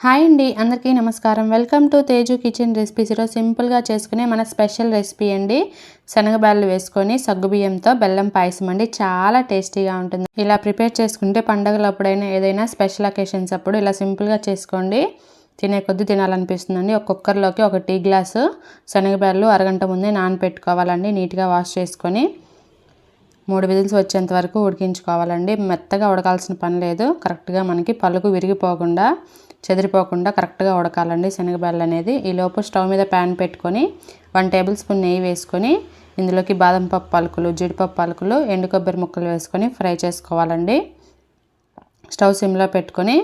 Hi అండి అందరికీ నమస్కారం. Welcome to Teju kitchen recipes. ఈరోజు సింపుల్గా చేసుకునే మన స్పెషల్ రెసిపీ అండి. శనగబ్యాళ్ళు వేసుకొని సగ్గుబియ్యంతో బెల్లం పాయసం అండి. చాలా టేస్టీగా ఉంటుంది. ఇలా ప్రిపేర్ చేసుకుంటే పండగలప్పుడైనా ఏదైనా స్పెషల్ అకేషన్స్ అప్పుడు ఇలా సింపుల్గా చేసుకోండి. తినే కొద్దీ తినాలనిపిస్తుందండి. ఒక కుక్కర్లోకి ఒక టీ గ్లాసు శనగబ్యాళ్ళు అరగంట ముందే నానపెట్టుకోవాలండి. నీట్గా వాష్ చేసుకొని మూడు విజిల్స్ వచ్చేంత వరకు ఉడికించుకోవాలండి. మెత్తగా ఉడకాల్సిన పని లేదు. కరెక్ట్గా మనకి పలుకు విరిగిపోకుండా చెదిరిపోకుండా కరెక్ట్గా ఉడకాలండి శనగబెల్ల అనేది. ఈలోపు స్టవ్ మీద ప్యాన్ పెట్టుకొని వన్ టేబుల్ స్పూన్ నెయ్యి వేసుకొని ఇందులోకి బాదం పప్పు పలుకులు జీడిపప్పు పలుకులు ఎండు కొబ్బరి ముక్కలు వేసుకొని ఫ్రై చేసుకోవాలండి. స్టవ్ సిమ్లో పెట్టుకొని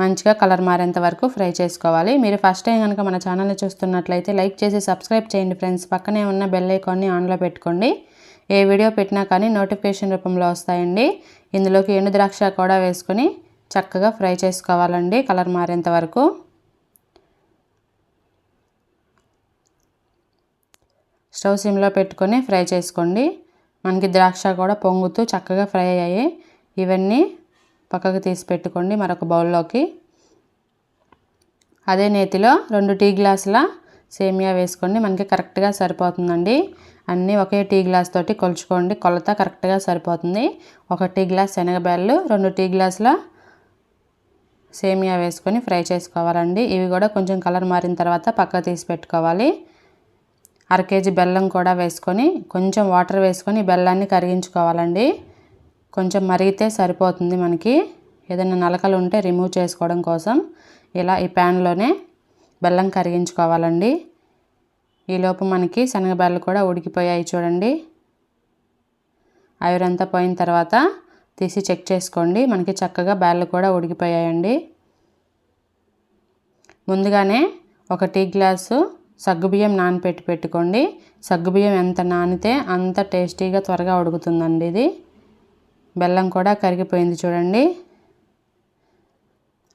మంచిగా కలర్ మారేంత వరకు ఫ్రై చేసుకోవాలి. మీరు ఫస్ట్ టైం కనుక మన ఛానల్ని చూస్తున్నట్లయితే లైక్ చేసి సబ్స్క్రైబ్ చేయండి ఫ్రెండ్స్. పక్కనే ఉన్న బెల్ ఐకాన్ని ఆన్లో పెట్టుకోండి. ఏ వీడియో పెట్టినా కానీ నోటిఫికేషన్ రూపంలో వస్తాయండి. ఇందులోకి ఎండు ద్రాక్ష కూడా వేసుకొని చక్కగా ఫ్రై చేసుకోవాలండి కలర్ మారేంత వరకు. స్టవ్ సిమ్లో పెట్టుకొని ఫ్రై చేసుకోండి. మనకి ద్రాక్ష కూడా పొంగుతూ చక్కగా ఫ్రై అయ్యాయి. ఇవన్నీ పక్కకు తీసి పెట్టుకోండి మరొక బౌల్లోకి. అదే నేతిలో రెండు టీ గ్లాసుల సేమియా వేసుకోండి. మనకి కరెక్ట్గా సరిపోతుందండి. అన్నీ ఒకే టీ గ్లాస్ తోటి కొలుచుకోండి. కొలత కరెక్ట్గా సరిపోతుంది. ఒక టీ గ్లాస్ శనగబెల్లు రెండు టీ గ్లాసుల సేమియా వేసుకొని ఫ్రై చేసుకోవాలండి. ఇవి కూడా కొంచెం కలర్ మారిన తర్వాత పక్క తీసి పెట్టుకోవాలి. అర కేజీ బెల్లం కూడా వేసుకొని కొంచెం వాటర్ వేసుకొని బెల్లాన్ని కరిగించుకోవాలండి. కొంచెం మరిగితే సరిపోతుంది మనకి. ఏదైనా నలకలు ఉంటే రిమూవ్ చేసుకోవడం కోసం ఇలా ఈ ప్యాన్లోనే బెల్లం కరిగించుకోవాలండి. ఈలోపు మనకి శనగబెల్లు కూడా ఉడికిపోయాయి చూడండి. ఆవిరంతా పోయిన తర్వాత తీసి చెక్ చేసుకోండి. మనకి చక్కగా బ్యాళ్ళు కూడా ఉడికిపోయాయండి. ముందుగానే ఒక టీ గ్లాసు సగ్గుబియ్యం నానపెట్టి పెట్టుకోండి. సగ్గుబియ్యం ఎంత నానితే అంత టేస్టీగా త్వరగా ఉడుకుతుందండి ఇది. బెల్లం కూడా కరిగిపోయింది చూడండి.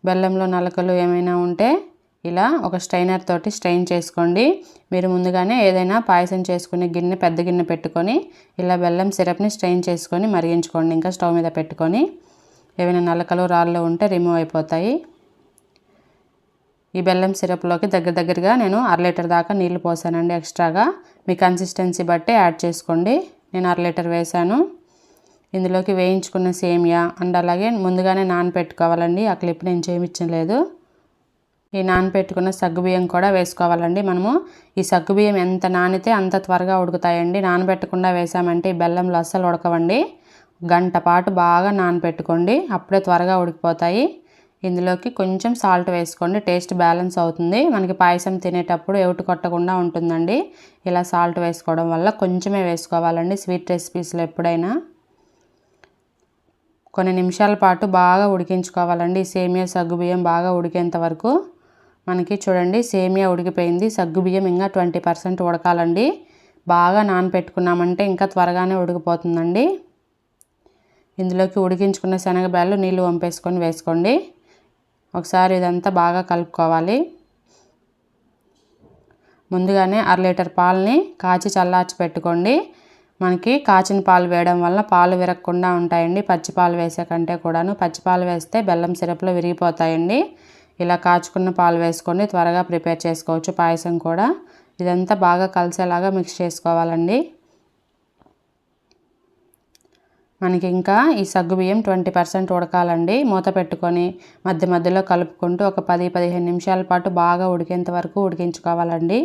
బెల్లంలో నలకలు ఏమైనా ఉంటే ఇలా ఒక స్ట్రైనర్ తోటి స్ట్రెయిన్ చేసుకోండి. మీరు ముందుగానే ఏదైనా పాయసం చేసుకునే గిన్నె పెద్ద గిన్నె పెట్టుకొని ఇలా బెల్లం సిరప్ని స్ట్రెయిన్ చేసుకొని మరిగించుకోండి. ఇంకా స్టవ్ మీద పెట్టుకొని ఏమైనా నలకలు రాళ్ళు ఉంటే రిమూవ్ అయిపోతాయి. ఈ బెల్లం సిరప్లోకి దగ్గర దగ్గరగా నేను అర లీటర్ దాకా నీళ్ళు పోసానండి ఎక్స్ట్రాగా. మీ కన్సిస్టెన్సీ బట్టి యాడ్ చేసుకోండి. నేను అర లీటర్ వేసాను. ఇందులోకి వేయించుకున్న సేమియా అండ్ అలాగే ముందుగానే నానపెట్టుకోవాలండి. ఆ క్లిప్ నేను చేయించలేదు. ఈ నానపెట్టుకున్న సగ్గుబియ్యం కూడా వేసుకోవాలండి మనము. ఈ సగ్గుబియ్యం ఎంత నానితే అంత త్వరగా ఉడుకుతాయండి. నానబెట్టకుండా వేసామంటే ఈ బెల్లంలో అస్సలు ఉడకవండి. గంట పాటు బాగా నానపెట్టుకోండి. అప్పుడే త్వరగా ఉడికిపోతాయి. ఇందులోకి కొంచెం సాల్ట్ వేసుకోండి. టేస్ట్ బ్యాలెన్స్ అవుతుంది. మనకి పాయసం తినేటప్పుడు ఎవుటు కొట్టకుండా ఉంటుందండి. ఇలా సాల్ట్ వేసుకోవడం వల్ల కొంచెమే వేసుకోవాలండి. స్వీట్ రెసిపీస్లో ఎప్పుడైనా. కొన్ని నిమిషాల పాటు బాగా ఉడికించుకోవాలండి. సేమియా సగ్గుబియ్యం బాగా ఉడికేంత వరకు. మనకి చూడండి సేమియా ఉడికిపోయింది. సగ్గుబియ్యం ఇంకా ట్వంటీ పర్సెంట్ ఉడకాలండి. బాగా నానపెట్టుకున్నామంటే ఇంకా త్వరగానే ఉడికిపోతుందండి. ఇందులోకి ఉడికించుకున్న శనగబ్యాలు నీళ్ళు వంపేసుకొని వేసుకోండి. ఒకసారి ఇదంతా బాగా కలుపుకోవాలి. ముందుగానే అర లీటర్ పాలని కాచి చల్లార్చి పెట్టుకోండి. మనకి కాచిన పాలు వేయడం వల్ల పాలు విరగకుండా ఉంటాయండి. పచ్చి పాలు వేసే కంటే కూడాను పచ్చి పాలు వేస్తే బెల్లం సిరప్లో విరిగిపోతాయండి. ఇలా కాచుకున్న పాలు వేసుకొని త్వరగా ప్రిపేర్ చేసుకోవచ్చు. పాయసం కూడా ఇదంతా బాగా కలిసేలాగా మిక్స్ చేసుకోవాలండి. మనకి ఇంకా ఈ సగ్గుబియ్యం ట్వంటీ పర్సెంట్ ఉడకాలండి. మూత పెట్టుకొని మధ్య మధ్యలో కలుపుకుంటూ ఒక పది పదిహేను నిమిషాల పాటు బాగా ఉడికేంత వరకు ఉడికించుకోవాలండి.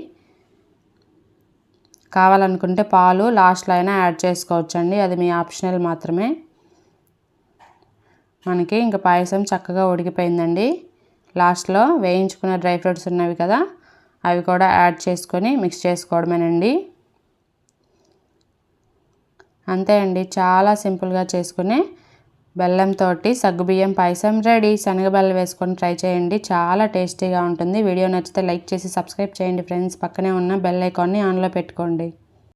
కావాలనుకుంటే పాలు లాస్ట్లో అయినా యాడ్ చేసుకోవచ్చండి. అది మీ ఆప్షనల్ మాత్రమే. మనకి ఇంకా పాయసం చక్కగా ఉడికిపోయిందండి. లాస్ట్లో వేయించుకున్న డ్రై ఫ్రూట్స్ ఉన్నవి కదా అవి కూడా యాడ్ చేసుకొని మిక్స్ చేసుకోవడమేనండి. అంతే అండి చాలా సింపుల్గా చేసుకునే బెల్లంతో సగ్గుబియ్యం పాయసం రెడీ. శనగబెల్లం వేసుకొని ట్రై చేయండి చాలా టేస్టీగా ఉంటుంది. వీడియో నచ్చితే లైక్ చేసి సబ్స్క్రైబ్ చేయండి ఫ్రెండ్స్. పక్కనే ఉన్న బెల్ ఐకాన్ని ఆన్లో పెట్టుకోండి.